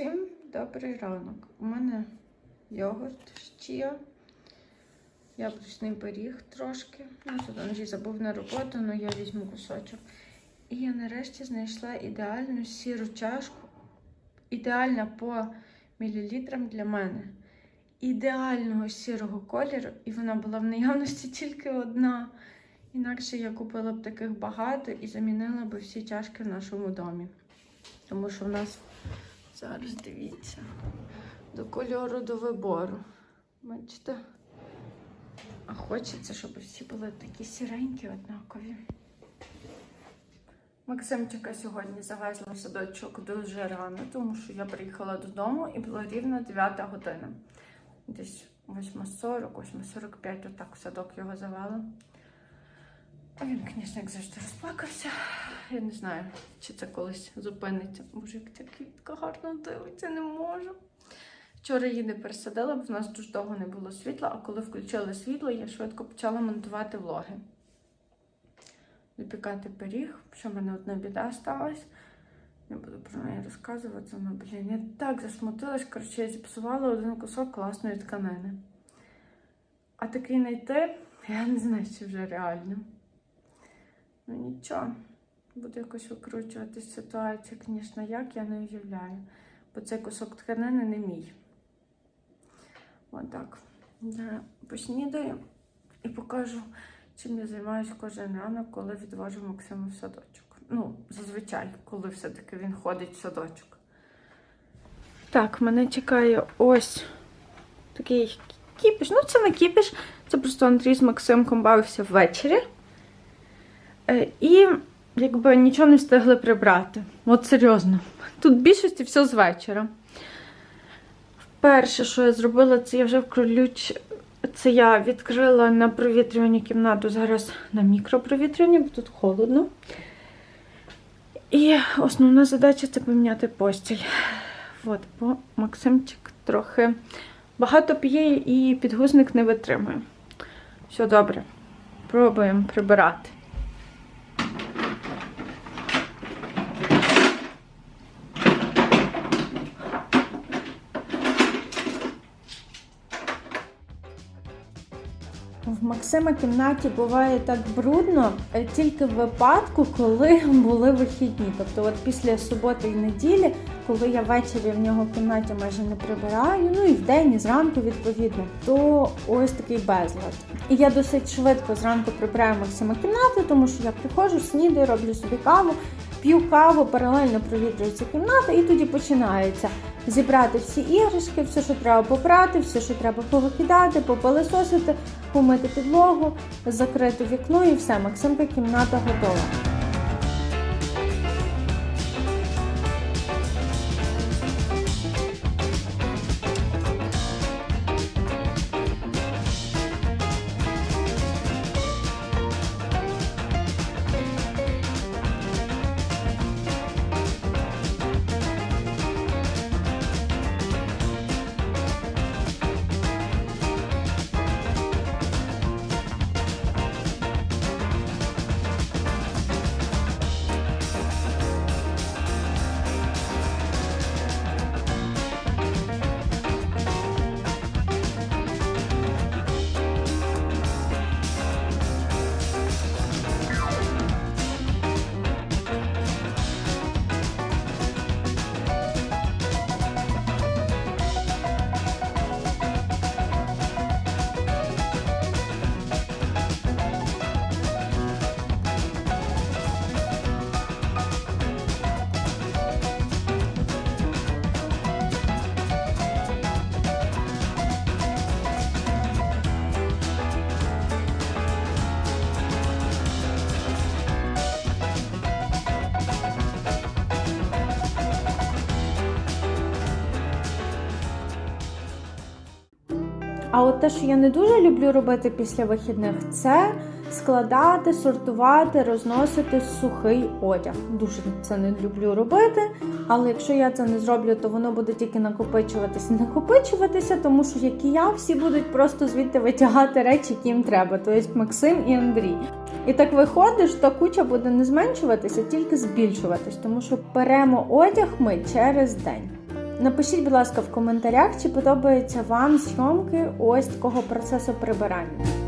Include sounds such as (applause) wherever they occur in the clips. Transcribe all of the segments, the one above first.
Всім добрий ранок. У мене йогурт чія, яблучний пиріг трошки. Ну, тут Андрій забув на роботу, але я візьму кусочок. І я нарешті знайшла ідеальну сіру чашку. Ідеальна по мілілітрам для мене. Ідеального сірого кольору, і вона була в наявності (laughs) тільки одна. Інакше я купила б таких багато і замінила б всі чашки в нашому домі. Тому що в нас Зараз дивіться. До кольору до вибору. Бачите? А хочеться, щоб всі були такі сіренькі, однакові. Максимчика сьогодні завезла в садочок дуже рано, тому що я приїхала додому і було рівно 9 година. Десь 8.40, 8.45 отак в садок його завела. Він, звісно, як завжди розплакався. Я не знаю, чи це колись зупиниться. Боже, як ця квітка гарно дивиться, не можу. Вчора її не пересадила, бо в нас дуже довго не було світла, а коли включили світло, я швидко почала монтувати влоги. Запікати пиріг, що в мене одна біда сталася. Не буду про неї розказувати, але, блін, я так засмутилась, коротше, я зіпсувала один кусок класної тканини. А такий знайти, я не знаю, чи вже реально. Ну нічого, буду якось викручувати з ситуації, звісно, як я не уявляю. Бо цей кусок тканини не мій. Отак. Я поснідаю і покажу, чим я займаюся кожен ранок, коли відвожу Максима в садочок. Ну, зазвичай, коли все-таки він ходить в садочок. Так, мене чекає ось такий кіпіш. Ну, це не кіпіш, це просто Андрій з Максимком бавився ввечері. Е, І якби нічого не встигли прибрати. От серйозно. Тут в більшості все з вечора. Перше, що я зробила, це я вже вкролюч. Це я відкрила на провітрюванні кімнату, зараз на мікропровітрюванні, бо тут холодно. І основна задача це поміняти постіль. От, бо Максимчик трохи багато п'є і підгузник не витримує. Все добре. Пробуємо прибирати. В Максима кімнаті буває так брудно е, тільки в випадку, коли (laughs) були вихідні. Тобто, от після суботи і неділі, коли я ввечері в нього в кімнаті майже не прибираю, ну і вдень, і зранку відповідно, то ось такий безлад. І я досить швидко зранку прибираю Максима кімнату, тому що я приходжу, снідаю, роблю собі каву, п'ю каву, паралельно провітрюється кімната, і тоді починається зібрати всі іграшки, все, що треба попрати, все, що треба повикидати, попилисосити, помити підлогу, закрити вікно і все. Максимка кімната готова. А от те, що я не дуже люблю робити після вихідних, це складати, сортувати, розносити сухий одяг. Дуже це не люблю робити. Але якщо я це не зроблю, то воно буде тільки накопичуватися, накопичуватися, тому що як і я, всі будуть просто звідти витягати речі, які їм треба, тобто Максим і Андрій. І так виходить, що куча буде не зменшуватися, тільки збільшуватись, тому що беремо одяг ми через день. Напишіть, будь ласка, в коментарях, чи подобаються вам зйомки ось такого процесу прибирання.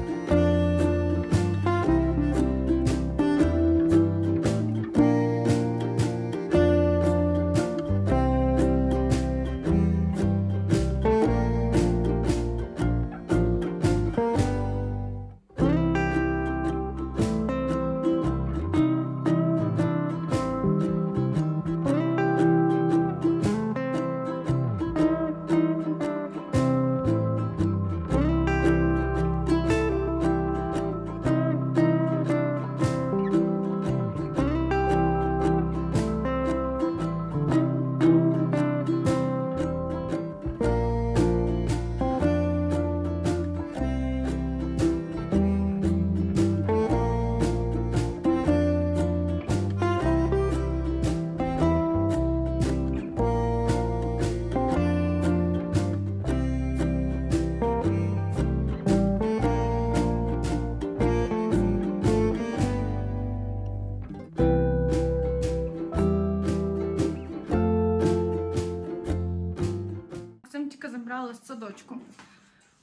З садочку.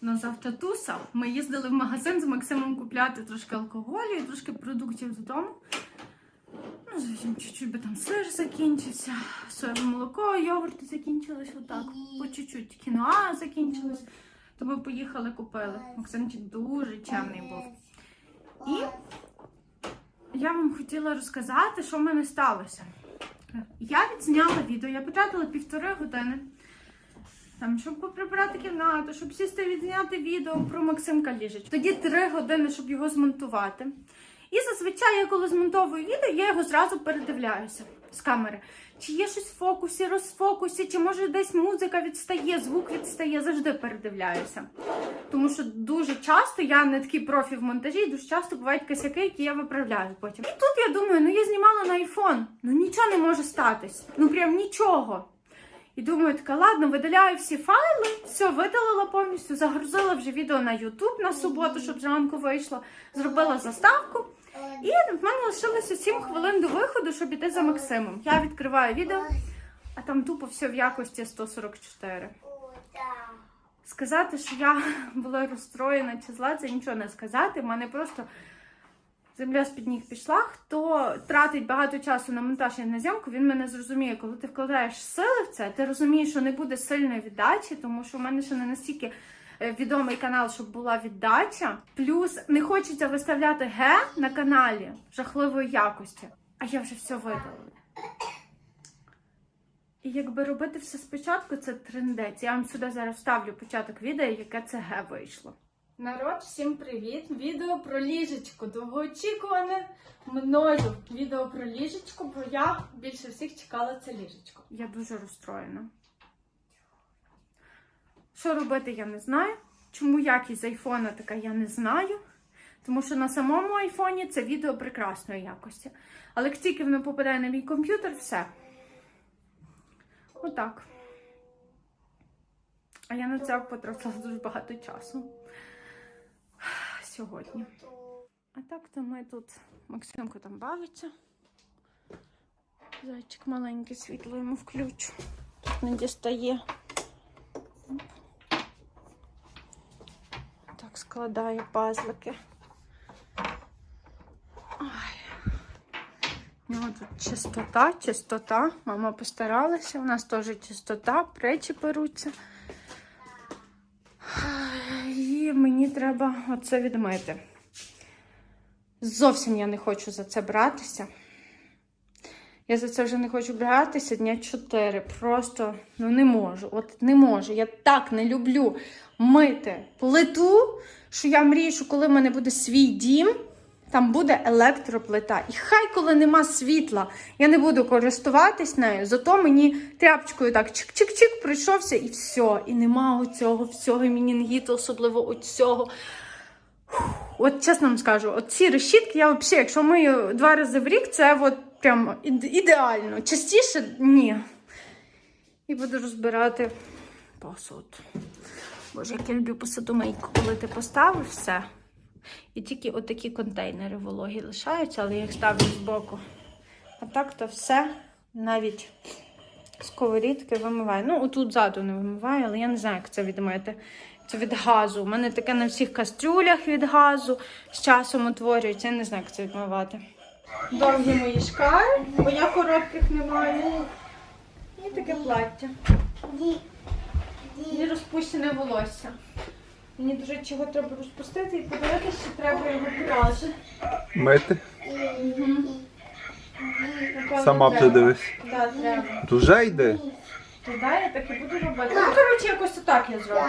На завтра туса. Ми їздили в магазин з Максимом купляти трошки алкоголю і трошки продуктів додому. Ну, зовсім чуть-чуть би там сир закінчився, соєве молоко, йогурти закінчились отак. По чуть-чуть кіноа закінчилось. То ми поїхали, купили. Максимчик дуже чемний був. І я вам хотіла розказати, що в мене сталося. Я відзняла відео, я потратила півтори години. Там, щоб поприбирати кімнату, щоб сісти відзняти відео про Максимка Ліжич. Тоді три години, щоб його змонтувати. І зазвичай я коли змонтовую відео, я його зразу передивляюся з камери. Чи є щось в фокусі, розфокусі, чи може десь музика відстає, звук відстає, завжди передивляюся. Тому що дуже часто я не такий профі в монтажі, дуже часто бувають косяки, які я виправляю потім. І тут я думаю, ну я знімала на iPhone, ну нічого не може статись. Ну прям нічого. І думаю, така, ладно, видаляю всі файли, все, видалила повністю, загрузила вже відео на YouTube на суботу, щоб зранку вийшло, зробила заставку. І в мене лишилося 7 хвилин до виходу, щоб іти за Максимом. Я відкриваю відео, а там тупо все в якості 144. Сказати, що я (laughs) була розстроєна чи зла, це нічого не сказати. В мене просто земля з-під ніг пішла. Хто тратить багато часу на монтаж і на зйомку, він мене зрозуміє, коли ти вкладаєш сили в це, ти розумієш, що не буде сильної віддачі, тому що в мене ще не настільки е, відомий канал, щоб була віддача. Плюс не хочеться виставляти ге на каналі жахливої якості. А я вже все видалила. І якби робити все спочатку, це трендець. Я вам сюди зараз вставлю початок відео, яке це ге вийшло. Народ, всім привіт! Відео про ліжечку. Довгоочікуване мною відео про ліжечку, бо я більше всіх чекала це ліжечко. Я дуже розстроєна. Що робити, я не знаю. Чому якість з айфона така, я не знаю. Тому що на самому айфоні це відео прекрасної якості. Але як тільки воно попадає на мій комп'ютер, все. Отак. А я на це потратила дуже багато часу сьогодні. А так то ми тут Максимко там бавиться. Зайчик маленький світло йому включу. Не дістає. Так складає пазлики. Ой. У нього тут чистота, чистота. Мама постаралася. У нас теж чистота, речі беруться. Мені треба оце відмити. Зовсім я не хочу за це братися. Я за це вже не хочу братися дня 4. Просто ну не можу. От не можу. Я так не люблю мити плиту, що я мрію, що коли в мене буде свій дім, там буде електроплита. І хай, коли нема світла, я не буду користуватись нею, зато мені тряпочкою так чик-чик-чик пройшовся і все. І нема оцього всього мінінгіту, особливо оцього. От чесно вам скажу, от ці решітки, я взагалі, якщо мию два рази в рік, це от прям ідеально. Частіше ні. І буду розбирати посуд. Боже, як я люблю посудомийку, коли ти поставив все. І тільки отакі контейнери вологі лишаються, але я їх ставлю збоку. А так то все, навіть сковорідки вимиваю. Ну, отут ззаду не вимиваю, але я не знаю, як це відмити. Це від газу. У мене таке на всіх кастрюлях від газу з часом утворюється. Я не знаю, як це відмивати. Довгі мої шкари, бо я коротких не маю. І таке плаття. І розпущене волосся. Мені дуже чого треба розпустити і подивитися, чи треба його пряжі. Мити. Напевно, Сама треба. подивись. Так, треба. Дуже йде. Туди я так і буду робити. Ну, коротше, якось отак я зроблю.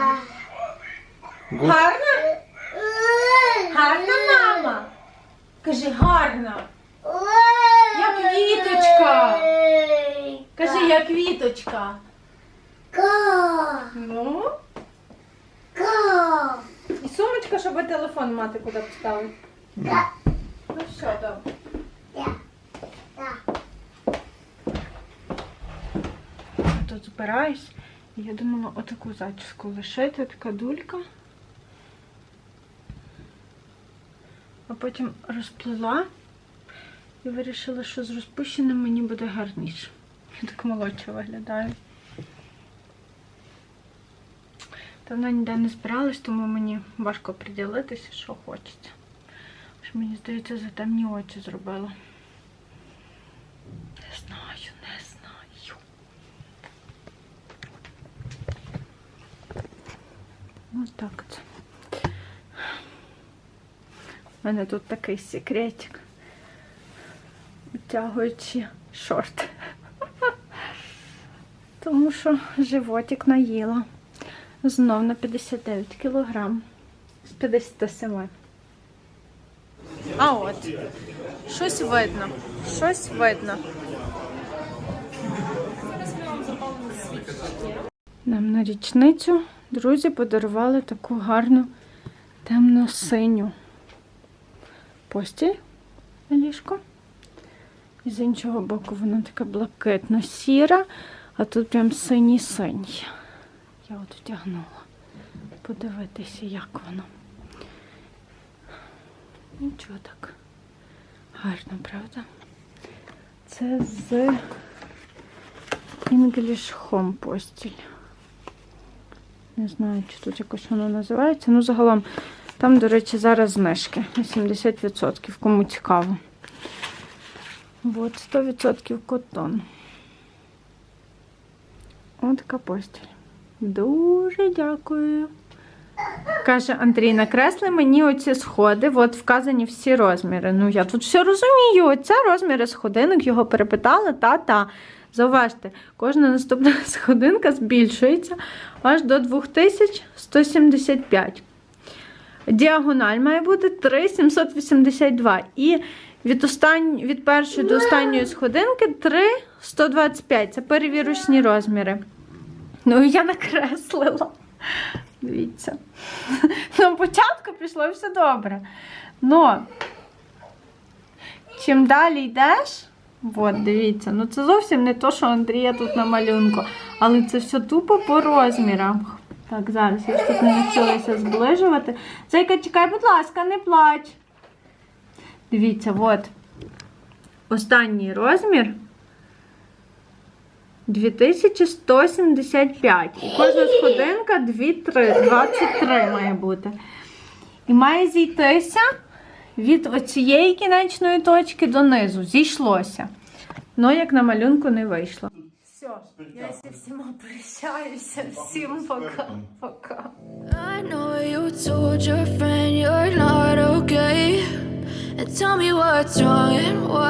Гуд. Гарна? Гарна мама. Кажи гарна. Як квіточка. Кажи, як квіточка. Ну. І щоб телефон мати куди поставити. Ну все, добре. Тут збираюсь. Я думала отаку зачіску лишити, така дулька. А потім розплела і вирішила, що з розпущеним мені буде гарніше. Я так молодше виглядаю. Давно ніде не збиралась, тому мені важко приділитися, що хочеться. Що мені здається, за темні очі зробила. Не знаю, не знаю. Ось так це. У мене тут такий секретик. Витягуючи шорти. Тому що животик наїла. Знов на 59 кілограм. З 57. А от. Щось видно. Щось видно. Нам на річницю друзі подарували таку гарну темно-синю постіль на ліжко. І з іншого боку вона така блакитно-сіра, а тут прям синій-синій. Я от втягнула. Подивитися, як воно. Нічого так. Гарно, правда? Це з English Home постіль. Не знаю, чи тут якось воно називається. Ну, загалом, там, до речі, зараз знижки. 80%, кому цікаво. От, 100% котон. Ось така постіль. Дуже дякую. Каже Андрій, накресли мені оці сходи, от вказані всі розміри. Ну, я тут все розумію. Оце розміри сходинок, його перепитали, та-та. Зауважте, кожна наступна (laughs) сходинка збільшується аж до 2175. Діагональ має бути 3782. І від, остань... від першої до останньої сходинки 3125. Це перевірочні розміри. Ну, я накреслила. Дивіться. На початку пішло все добре. Но чим далі йдеш, от, дивіться, ну це зовсім не то, що Андрія тут на малюнку, але це все тупо по розмірам. Так, зараз я ж тут не навчилася зближувати. Зайка, чекай, будь ласка, не плач. Дивіться, от. Останній розмір 2175. І кожна сходинка 2-3, 23 має бути. І має зійтися від оцієї кінечної точки донизу. Зійшлося. Ну, як на малюнку не вийшло. Все, я зі всіма прощаюся. Всім пока. Пока. I know you told your friend you're not okay. And tell me what's wrong and why